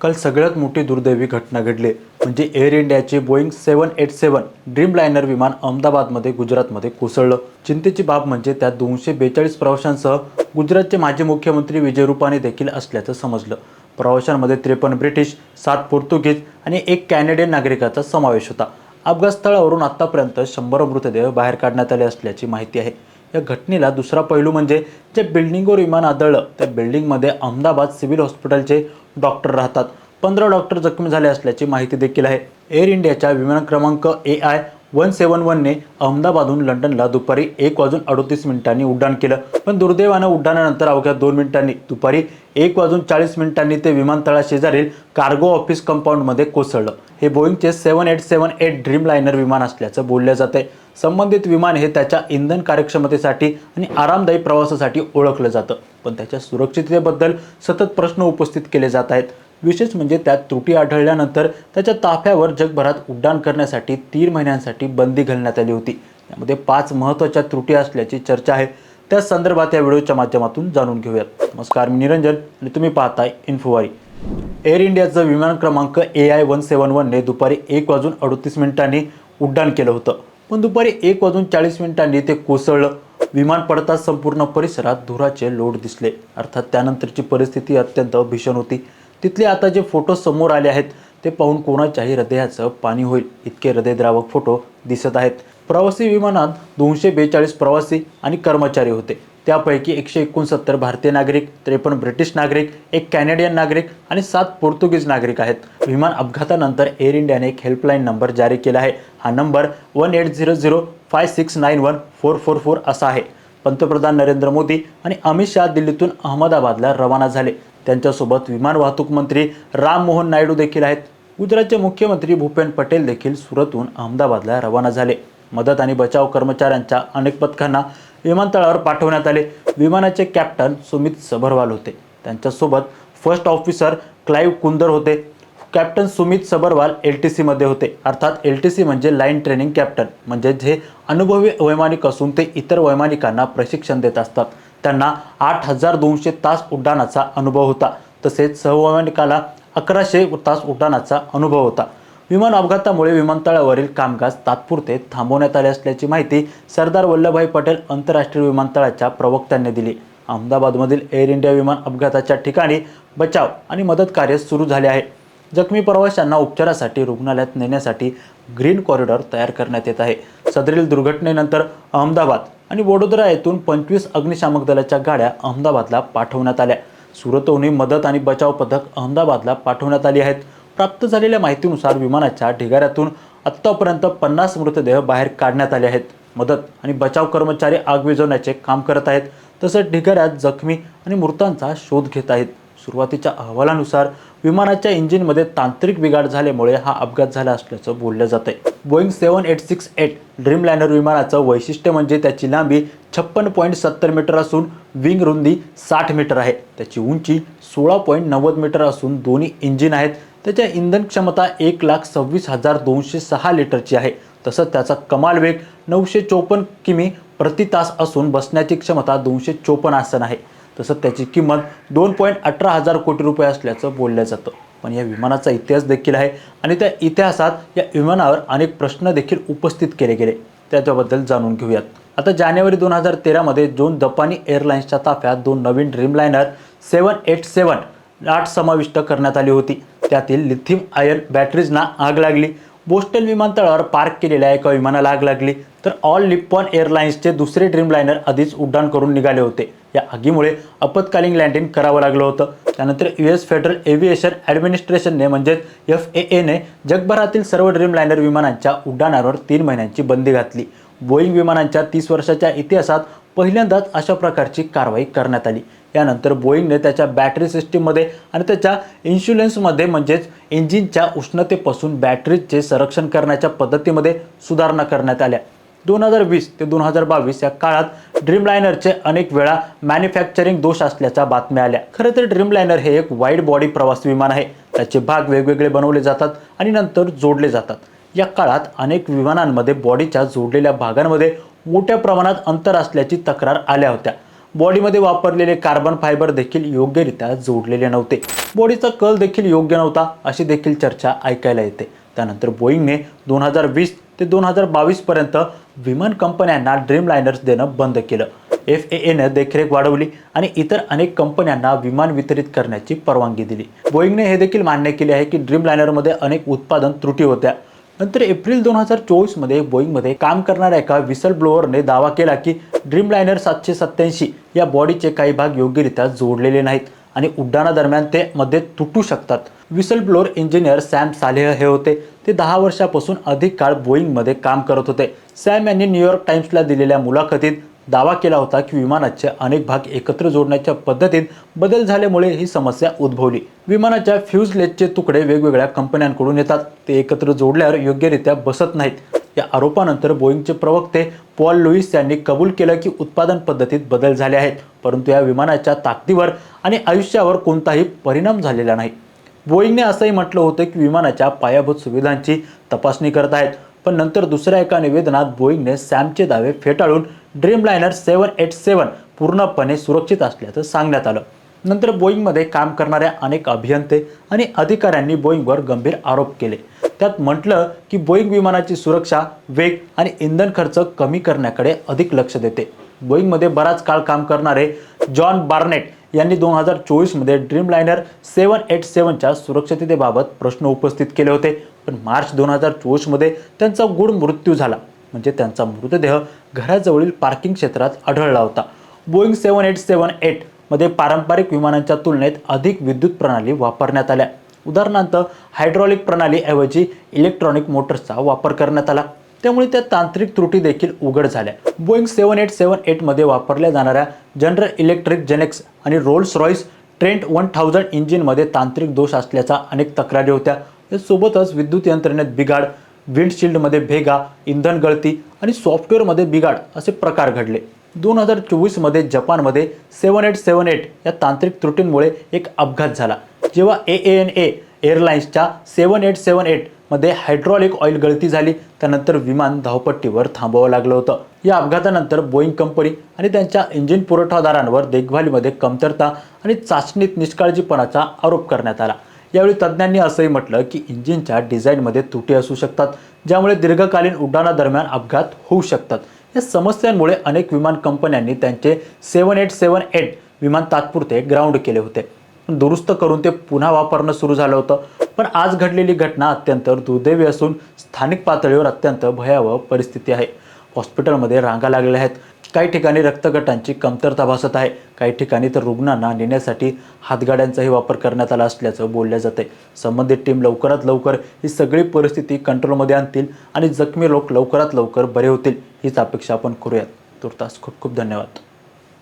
काल सगळ्यात मोठी दुर्दैवी घटना घडली. म्हणजे एअर इंडियाचे Boeing seven eight seven dreamliner विमान अहमदाबादमध्ये गुजरातमध्ये कोसळलं. चिंतेची बाब म्हणजे त्यात दोनशे बेचाळीस प्रवाशांसह गुजरातचे माजी मुख्यमंत्री विजय रूपानी देखील असल्याचं समजलं. प्रवाशांमध्ये त्रेपन्न ब्रिटिश सात पोर्तुगीज आणि एक कॅनेडियन नागरिकाचा समावेश होता. अपघात स्थळावरून आतापर्यंत शंभर मृतदेह बाहेर काढण्यात आले असल्याची माहिती आहे. या घटनेला दुसरा पैलू म्हणजे जे बिल्डिंगवर विमान आदळलं त्या बिल्डिंगमध्ये अहमदाबाद सिव्हिल हॉस्पिटलचे डॉक्टर राहतात. पंधरा डॉक्टर जखमी झाले असल्याची माहिती देखील आहे. एअर इंडियाच्या विमान क्रमांक ए आय वन सेवन वनने अहमदाबादहून लंडनला दुपारी एक वाजून अडोतीस मिनिटांनी उड्डाण केलं. पण दुर्दैवानं उड्डाणानंतर अवघ्या दोन मिनिटांनी दुपारी एक वाजून चाळीस मिनिटांनी ते विमानतळाशेजारील कार्गो ऑफिस कंपाऊंडमध्ये कोसळलं. हे बोईंगचे seven eight seven eight dreamliner विमान असल्याचं बोललं जाते संबंधित विमान हे त्याच्या इंधन कार्यक्षमतेसाठी आणि आरामदायी प्रवासासाठी ओळखलं जातं. पण त्याच्या सुरक्षिततेबद्दल सतत प्रश्न उपस्थित केले जात आहेत. विशेष म्हणजे त्यात त्रुटी आढळल्यानंतर त्याच्या ताफ्यावर जगभरात उड्डाण करण्यासाठी तीन महिन्यांसाठी बंदी घालण्यात आली होती. यामध्ये पाच महत्त्वाच्या त्रुटी असल्याची चर्चा आहे. त्या संदर्भात या व्हिडिओच्या माध्यमातून जाणून घेऊयात. नमस्कार मी निरंजन आणि तुम्ही पाहताय इन्फोवारी. एअर इंडियाचं विमान क्रमांक ए आय वन सेवन वनने दुपारी एक वाजून अडतीस मिनिटांनी उड्डाण केलं होतं. पण दुपारी एक वाजून चाळीस मिनिटांनी ते कोसळलं. विमान पडताच संपूर्ण परिसरात धुराचे लोट दिसले. अर्थात त्यानंतरची परिस्थिती अत्यंत भीषण होती. तिथले आता जे फोटो समोर आले आहेत ते पाहून कोणाच्याही हृदयाचं पाणी होईल इतके हृदयद्रावक फोटो दिसत आहेत. प्रवासी विमानात दोनशे बेचाळीस प्रवासी आणि कर्मचारी होते. त्यापैकी एकशे एकोणसत्तर भारतीय नागरिक त्रेपन्न ब्रिटिश नागरिक एक कॅनेडियन नागरिक आणि सात पोर्तुगीज नागरिक आहेत. विमान अपघातानंतर एअर इंडियाने एक हेल्पलाईन नंबर जारी केला आहे. हा number one eight zero zero five six nine one four four four असा आहे. पंतप्रधान नरेंद्र मोदी आणि अमित शहा दिल्लीतून अहमदाबादला रवाना झाले. त्यांच्यासोबत विमान वाहतूक मंत्री राम मोहन नायडू देखील आहेत. गुजरातचे मुख्यमंत्री भूपेन पटेल देखील सुरतहून अहमदाबादला रवाना झाले. मदत आणि बचाव कर्मचाऱ्यांच्या अनेक पथकांना विमानतळावर पाठवण्यात आले. विमानाचे कॅप्टन सुमित सबरवाल होते. त्यांच्यासोबत फर्स्ट ऑफिसर क्लाईव्ह कुंदर होते. Captain Sumit Sabharwal L T सीमध्ये होते. अर्थात एल टी सी म्हणजे लाईन ट्रेनिंग कॅप्टन म्हणजे जे अनुभवी वैमानिक असून ते इतर वैमानिकांना प्रशिक्षण देत असतात. त्यांना आठ हजार दोनशे तास उड्डाणाचा अनुभव होता. तसेच सहवैमानिकाला अकराशे तास उड्डाणाचा अनुभव होता. विमान अपघातामुळे विमानतळावरील कामकाज तात्पुरते थांबवण्यात आले असल्याची माहिती सरदार वल्लभभाई पटेल आंतरराष्ट्रीय विमानतळाच्या प्रवक्त्यांनी दिली. अहमदाबादमधील एअर इंडिया विमान अपघाताच्या ठिकाणी बचाव आणि मदत कार्य सुरू झाले आहे. जखमी प्रवाशांना उपचारासाठी रुग्णालयात नेण्यासाठी ग्रीन कॉरिडॉर तयार करण्यात येत आहे. सदरील दुर्घटनेनंतर अहमदाबाद आणि वडोदरा येथून पंचवीस अग्निशामक दलाच्या गाड्या अहमदाबादला पाठवण्यात आल्या. सुरतहूनही मदत आणि बचाव पथक अहमदाबादला पाठवण्यात आली आहेत. प्राप्त झालेल्या माहितीनुसार विमानाच्या ढिगाऱ्यातून आत्तापर्यंत पन्नास मृतदेह बाहेर काढण्यात आले आहेत. मदत आणि बचाव कर्मचारी आग विझवण्याचे काम करत आहेत. तसंच ढिगाऱ्यात जखमी आणि मृतांचा शोध घेत आहेत. सुरुवातीच्या अहवालानुसार विमानाच्या इंजिनमध्ये तांत्रिक बिघाड झाल्यामुळे हा अपघात झाला असल्याचं बोललं जातंय. Boeing seven eight six eight dream विमानाचं वैशिष्ट्य म्हणजे त्याची लांबी छप्पन पॉईंट सत्तर मीटर असून विंग रुंदी साठ मीटर आहे. त्याची उंची सोळा पॉईंट नव्वद मीटर असून दोन्ही इंजिन आहेत. त्याच्या इंधन क्षमता एक लाख सव्वीस हजार दोनशे सहा लिटरची आहे. तसंच त्याचा कमाल वेग नऊशे चोपन्न किमी प्रति तास असून बसण्याची क्षमता दोनशे चोपन्न आसन आहे. तसंच त्याची किंमत दोन पॉईंट अठरा हजार कोटी रुपये असल्याचं बोललं जातं. पण या विमानाचा इतिहास देखील आहे आणि त्या इतिहासात या विमानावर अनेक प्रश्न देखील उपस्थित केले गेले. त्याच्याबद्दल जाणून घेऊयात. आता जानेवारी दोन हजार तेरामध्ये दोन जपानी एअरलाईन्सच्या ताफ्यात दोन नवीन ड्रीमलायनर सेवन एट सेवन लाट समाविष्ट करण्यात आली होती. त्यातील लिथियम आयन बॅटरीजना आग लागली. बोस्टन विमानतळावर पार्क केलेल्या एका विमानाला आग लागली. तर ऑल लिप्पॉन एअरलाइन्सचे दुसरे ड्रीमलायनर आधीच उड्डाण करून निघाले होते. या आगीमुळे आपत्कालीन लँडिंग करावं लागलं होतं. त्यानंतर यू एस फेडरल एव्हिएशन ॲडमिनिस्ट्रेशनने म्हणजेच एफ ए एने जगभरातील सर्व ड्रीमलायनर विमानांच्या उड्डाणावर तीन महिन्यांची बंदी घातली. बोईंग विमानांच्या तीस वर्षाच्या इतिहासात पहिल्यांदाच अशा प्रकारची कारवाई करण्यात आली. यानंतर बोईंगने त्याच्या बॅटरी सिस्टीममध्ये आणि त्याच्या इन्शुलन्समध्ये म्हणजेच इंजिनच्या उष्णतेपासून बॅटरीचे संरक्षण करण्याच्या पद्धतीमध्ये सुधारणा करण्यात आल्या. दोन हजार वीस ते दोन हजार बावीस या काळात ड्रीमलायनरचे अनेक वेळा मॅन्युफॅक्चरिंग दोष असल्याच्या बातम्या आल्या. खरं तर ड्रीमलायनर हे एक वाईड बॉडी प्रवासी विमान आहे. त्याचे भाग वेगवेगळे बनवले जातात आणि नंतर जोडले जातात. या काळात अनेक विमानांमध्ये बॉडीच्या जोडलेल्या भागांमध्ये मोठ्या प्रमाणात अंतर असल्याची तक्रार आल्या होत्या. बॉडीमध्ये वापरलेले कार्बन फायबर देखील योग्यरित्या जोडलेले नव्हते. बॉडीचा कल देखील योग्य नव्हता अशी देखील चर्चा ऐकायला येते. त्यानंतर बोईंगने दोन हजार वीस ते दोन हजार बावीसपर्यंत विमान कंपन्यांना ड्रीम लायनर्स देणं बंद केलं. एफ ए एनं देखरेख वाढवली आणि इतर अनेक कंपन्यांना विमान वितरित करण्याची परवानगी दिली. बोईंगने हे देखील मान्य केले आहे की ड्रीम लायनरमध्ये अनेक उत्पादन त्रुटी होत्या. नंतर एप्रिल दोन हजार चोवीसमध्ये बोईंगमध्ये काम करणाऱ्या एका विसल ब्लोअरने दावा केला की ड्रीमलायनर सातशे सत्त्याऐंशी या बॉडीचे काही भाग योग्यरित्या जोडलेले नाहीत आणि उड्डाणादरम्यान ते मध्ये तुटू शकतात. Whistle blower engineer Sam Saleh हे होते. ते दहा वर्षापासून अधिक काळ बोईंगमध्ये काम करत होते. सॅम यांनी न्यूयॉर्क टाइम्सला दिलेल्या मुलाखतीत दावा केला होता की विमानाचे अनेक भाग एकत्र जोडण्याच्या पद्धतीत बदल झाल्यामुळे ही समस्या उद्भवली. विमानाच्या फ्यूजलेजचे तुकडे वेगवेगळ्या कंपन्यांकडून येतात. ते एकत्र जोडल्यावर योग्यरित्या बसत नाहीत. या आरोपानंतर बोईंगचे प्रवक्ते पॉल लुईस यांनी कबूल केलं की उत्पादन पद्धतीत बदल झाले आहेत परंतु या विमानाच्या ताकदीवर आणि आयुष्यावर कोणताही परिणाम झालेला नाही. बोईंगने असंही म्हटलं होतं की विमानाच्या पायाभूत सुविधांची तपासणी करत आहेत. पण नंतर दुसऱ्या एका निवेदनात बोईंगने सॅमचे दावे फेटाळून Dreamliner seven eight seven पूर्णपणे सुरक्षित असल्याचं सांगण्यात आलं. नंतर बोईंगमध्ये काम करणाऱ्या अनेक अभियंते आणि अधिकाऱ्यांनी बोईंगवर गंभीर आरोप केले. त्यात म्हटलं की बोईंग विमानाची सुरक्षा वेग आणि इंधन खर्च कमी करण्याकडे अधिक लक्ष देते. बोईंगमध्ये बराच काळ काम करणारे जॉन बार्नेट यांनी दोन हजार चोवीसमध्ये ड्रीम लायनर सेवन एट सेवनच्या सुरक्षिततेबाबत प्रश्न उपस्थित केले होते. पण मार्च दोन हजार चोवीसमध्ये त्यांचा गुड मृत्यू झाला. म्हणजे त्यांचा मृतदेह घराजवळील पार्किंग क्षेत्रात आढळला होता. बोईंग सेवन एट सेवन एटमध्ये पारंपरिक विमानांच्या तुलनेत अधिक विद्युत प्रणाली वापरण्यात आल्या. उदाहरणार्थ हायड्रॉलिक प्रणालीऐवजी इलेक्ट्रॉनिक मोटर्सचा वापर करण्यात आला. त्यामुळे त्या तांत्रिक त्रुटी देखील उघड झाल्या. बोईंग सेवन एट सेवन एटमध्ये वापरल्या जाणाऱ्या जनरल इलेक्ट्रिक जेनेक्स आणि Rolls Royce Trent one thousand इंजिनमध्ये तांत्रिक दोष असल्याचा अनेक तक्रारी होत्या. यासोबतच विद्युत यंत्रणेत बिघाड विंडशिल्डमध्ये भेगा इंधन गळती आणि सॉफ्टवेअरमध्ये बिघाड असे प्रकार घडले. दोन हजार चोवीसमध्ये जपानमध्ये सेवन एट सेवन एट या तांत्रिक त्रुटींमुळे एक अपघात झाला. जेव्हा ए एन ए एअरलाइन्सच्या सेवन एट सेवन एटमध्ये हायड्रॉलिक ऑइल गळती झाली त्यानंतर विमान धावपट्टीवर थांबवावं लागलं होतं. या अपघातानंतर बोईंग कंपनी आणि त्यांच्या इंजिन पुरवठादारांवर देखभालीमध्ये कमतरता आणि चाचणीत निष्काळजीपणाचा आरोप करण्यात आला. यावेळी तज्ज्ञांनी असंही म्हटलं की इंजिनच्या डिझाईनमध्ये त्रुटी असू शकतात ज्यामुळे दीर्घकालीन उड्डाणादरम्यान अपघात होऊ शकतात. या समस्यांमुळे अनेक विमान कंपन्यांनी त्यांचे सेवन एट सेवन एट विमान तात्पुरते ग्राउंड केले होते. दुरुस्त करून ते पुन्हा वापरणं सुरू झालं होतं. पण आज घडलेली घटना अत्यंत दुर्दैवी असून स्थानिक पातळीवर अत्यंत भयावह परिस्थिती आहे. हॉस्पिटलमध्ये रांगा लागलेल्या आहेत. काही ठिकाणी रक्तगटांची कमतरता भासत आहे. काही ठिकाणी तर रुग्णांना नेण्यासाठी हातगाड्यांचाही वापर करण्यात आला असल्याचं बोललं जाते. संबंधित टीम लवकरात लवकर ही सगळी परिस्थिती कंट्रोलमध्ये आणतील आणि जखमी लोक लवकरात लवकर बरे होतील. हीच अपेक्षा आपण करूयात. तुर्तास खूप खूप धन्यवाद.